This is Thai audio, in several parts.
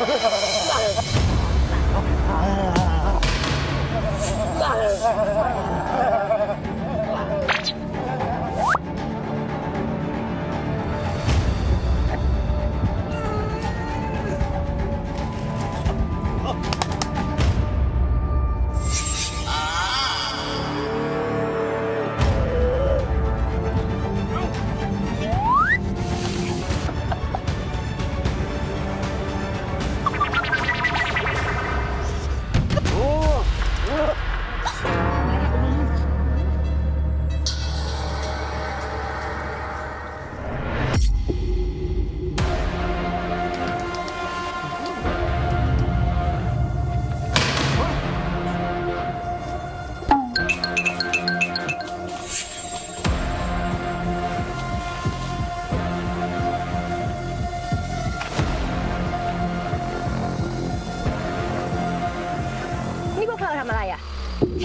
Yeah.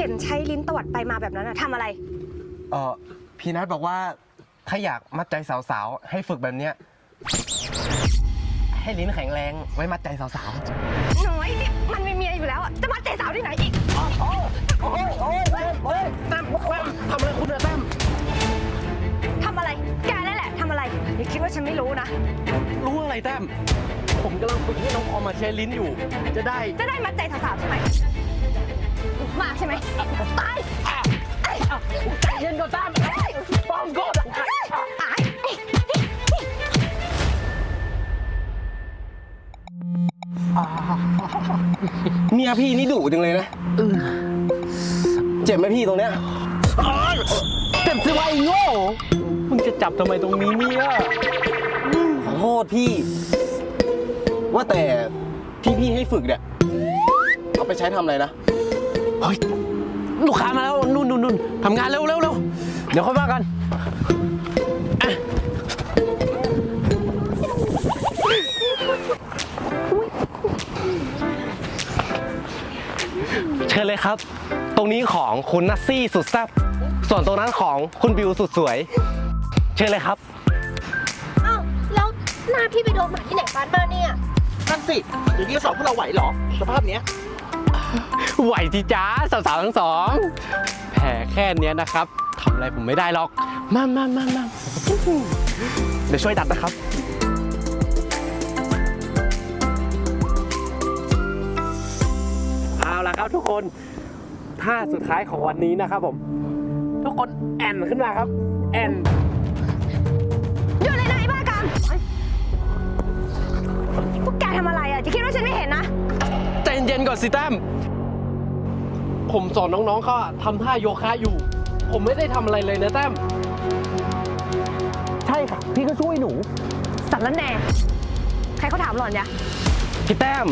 ห็นใช้ลิ้นตวัดไปมาแบบนั้นอะทำอะไร เออพี่นัทบอกว่าถ้าอยากมัดใจสาวๆ ให้ฝึกแบบเนี้ย ให้ลิ้นแข็งแรงไว้มัดใจสาวน้อยเนี่ยมันมีเมียอยู่แล้วอะจะมาเตะสาวที่ไหนอีก ๆ โอ้ยโอ้ยโอ้ยแต้มแต้มแต้มทำอะไรคุณอะแต้มทำอะไร แกนั่นแหละทำอะไรอย่าคิดว่าฉันไม่รู้นะ รู้อะไรแต้มผมกำลังฝึกให้น้องออมมาใช้ลิ้นอยู่ จะได้ จะได้มัดใจสาวๆใช่ไหมม มียพี่นี่ดุจังเลยนะเจ็บไหมพี่ตรงเนี้ยเจ็บสิวะไอ้โง่มึงจะจับทำไมตรงนี้เนี่ยขอโทษพี่ ว่าแต่ที่พี่ให้ฝึกเนี่ยเอาไปใช้ทำอะไรนะ เฮ้ย ลูกค้ามาแล้วนู่นนู่นนู่นทำงานเร็วเร็วเร็วเดี๋ยวค่อยว่ากัน ญเลยครับ ตรงนี้ของคุณนัสซี่สุดแซ่บส่วนตรงนั้นของคุณบิวสุดสวย เชิญเลยครับ อ้าวแล้วหน้าพี่ไปโดนหมาที่ไหนฟันมาเนี่ย นั่นสิอย่างนี้สองพวกเราไหวเหรอ สภาพเนี้ย ไหวที่จ้าสาวๆทั้งสองแผลแค่เนี้ยนะครับทำอะไรผมไม่ได้หรอก มามามามาเดี๋ยวช่วยดัดนะครับ ครับทุกคนท่าสุดท้ายของวันนี้นะครับผม ทุกคนแอนขึ้นมาครับ แอนอยู่เลยนะไอ้บ้ากามพวกแกทำอะไรอะ จะคิดว่าฉันไม่เห็นนะ ใจเย็นๆก่อนสิแต้มผมสอนน้องๆเขาอะทำท่าโยคะอยู่ ผมไม่ได้ทำอะไรเลยนะแต้มใช่ค่ะ พี่ก็ช่วยหนู สัตว์ละแหน่ ใครเขาถามหล่อนยะพี่แต้ม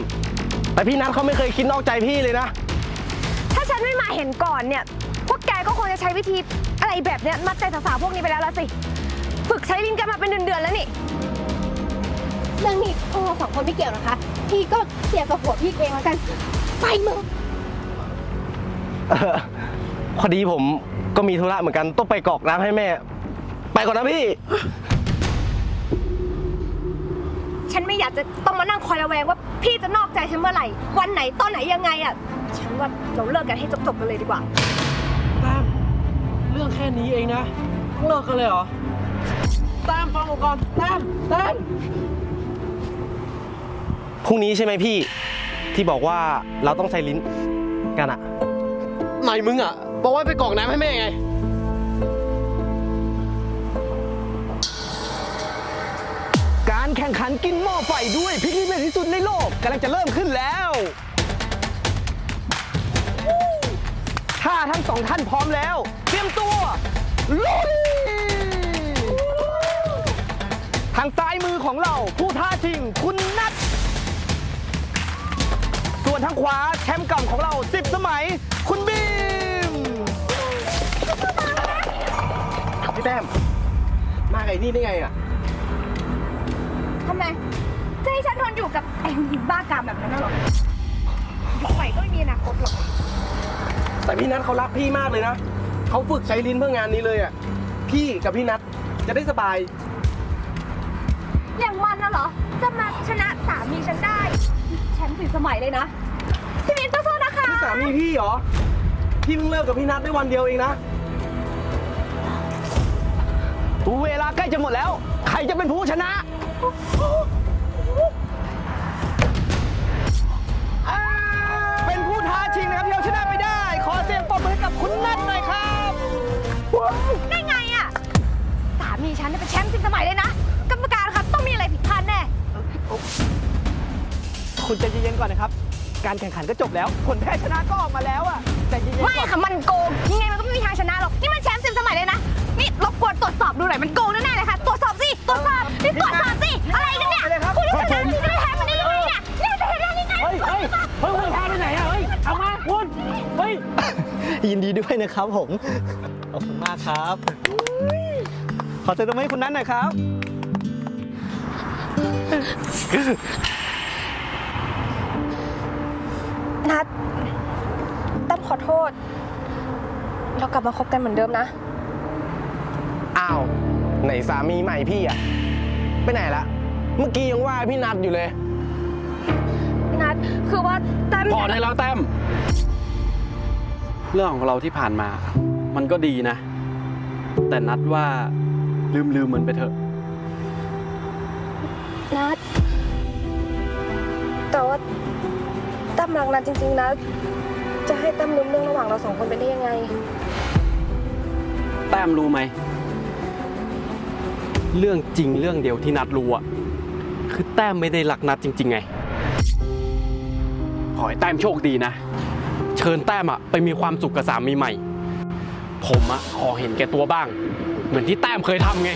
แต่พี่นัทเขาไม่เคยคิดนอกใจพี่เลยนะ ถ้าฉันไม่มาเห็นก่อนเนี่ย พวกแกก็คงจะใช้วิธีอะไรแบบเนี้ยมัดใจสาวๆพวกนี้ไปแล้วละสิ ฝึกใช้ลิ้นกันมาเป็นเดือนๆแล้วนี่ เรื่องนี้พวกเราสองคนไม่เกี่ยวนะคะ พี่ก็เสียกับหัวพี่เองแล้วกัน ไปมึงเออพอดีผมก็มีธุระเหมือนกัน ต้องไปกรอกน้ำให้แม่ ไปก่อนนะพี่ ฉันไม่อยากจะต้องมานั่งคอยระแวงว่า พี่จะนอกใจฉันเมื่อไหร่ วันไหนตอนไหนยังไงอะฉันว่าเราเลิกกันให้จบๆกันเลยดีกว่า แต้มเรื่องแค่นี้เองนะเลิกกันเลยเหรอแต้มฟังผมก่อนแต้มแต้มพรุ่งนี้ใช่ไหมพี่ที่บอกว่าเราต้องใช้ลิ้นกันอะไหนมึงอะ บอกว่าไปกรอกน้ำให้แม่ไง การแข่งขันกินหม้อไฟด้วยพริกที่เผ็ดที่สุดในโลก กำลังจะเริ่มขึ้นแล้ว ถ้าทั้งสองท่านพร้อมแล้ว เตรียมตัว ลุย ทางซ้ายมือของเราผู้ท้าชิงคุณนัท ส่วนทางขวาแชมป์เก่าของเรา10สมัย คุณบีม พี่แต้มมาไอ้นี่ได้ไงอะทำไม จะให้ฉันทนอยู่กับไอ้หุ่นหินบ้ากามแบบนั้นน่ะเหรออยู่ไหวก็ไม่มีอนาคตหรอก แต่พี่นัทเขารักพี่มากเลยนะเขาฝึกใช้ลิ้นเพื่องานนี้เลยอะพี่กับพี่นัทจะได้สบาย อย่างมันน่ะเหรอ จะมาชนะสามีฉันได้มัยเลยนะพี่มินสู้ๆนะคะนี่สามีพี่เหรอ พี่เพิ่งเลิกกับพี่นัทได้วันเดียวเองนะ เวลาใกล้จะหมดแล้ว ใครจะเป็นผู้ชนะ ได้ไงอะสามีฉันเนี่ยเป็นแชมป์สิบสมัยเลยนะ กรรมการครับต้องมีอะไรผิดพลาดแน่ คุณใจเย็นๆก่อนนะครับ การแข่งขันก็จบแล้ว ผลแพ้ชนะก็ออกมาแล้วอะใจเย็นๆไม่ก่อนค่ะ มันโกงยังไงมันก็ไม่มีทางชนะหรอก นี่มันแชมป์สิบสมัยเลยนะ นี่รบกวนตรวจสอบดูหน่อย มันโกงแเฮ้ย ยินดีด้วยนะครับผม ขอบคุณมากครับ ขอเสียงตบมือให้คุณนัทหน่อยครับ นัดตั้มขอโทษ เรากลับมาคบกันเหมือนเดิมนะ อ้าว ไหนสามีใหม่พี่อะไปไหนละ เมื่อกี้ยังว่าพี่นัทอยู่เลย นัดคือว่าตั้มพอได้แล้วแต้ม เรื่องของเราที่ผ่านมา มันก็ดีนะ แต่นัดว่าลืมลืมๆมันไปเถอะ นัดแต่ว่าตั้มรักนัดจริงๆนะ จะให้ตั้มลืมเรื่องระหว่างเราสองคนไปได้ยังไง แต้มรู้ไหม เรื่องจริงเรื่องเดียวที่นัดรู้อะคือแต้มไม่ได้รักนัดจริง ๆ ไง ขอให้แต้มโชคดีนะ เชิญแต้มอะไปมีความสุขกับสามีใหม่ ผมอะขอเห็นแก่ตัวบ้าง เหมือนที่แต้มเคยทำไง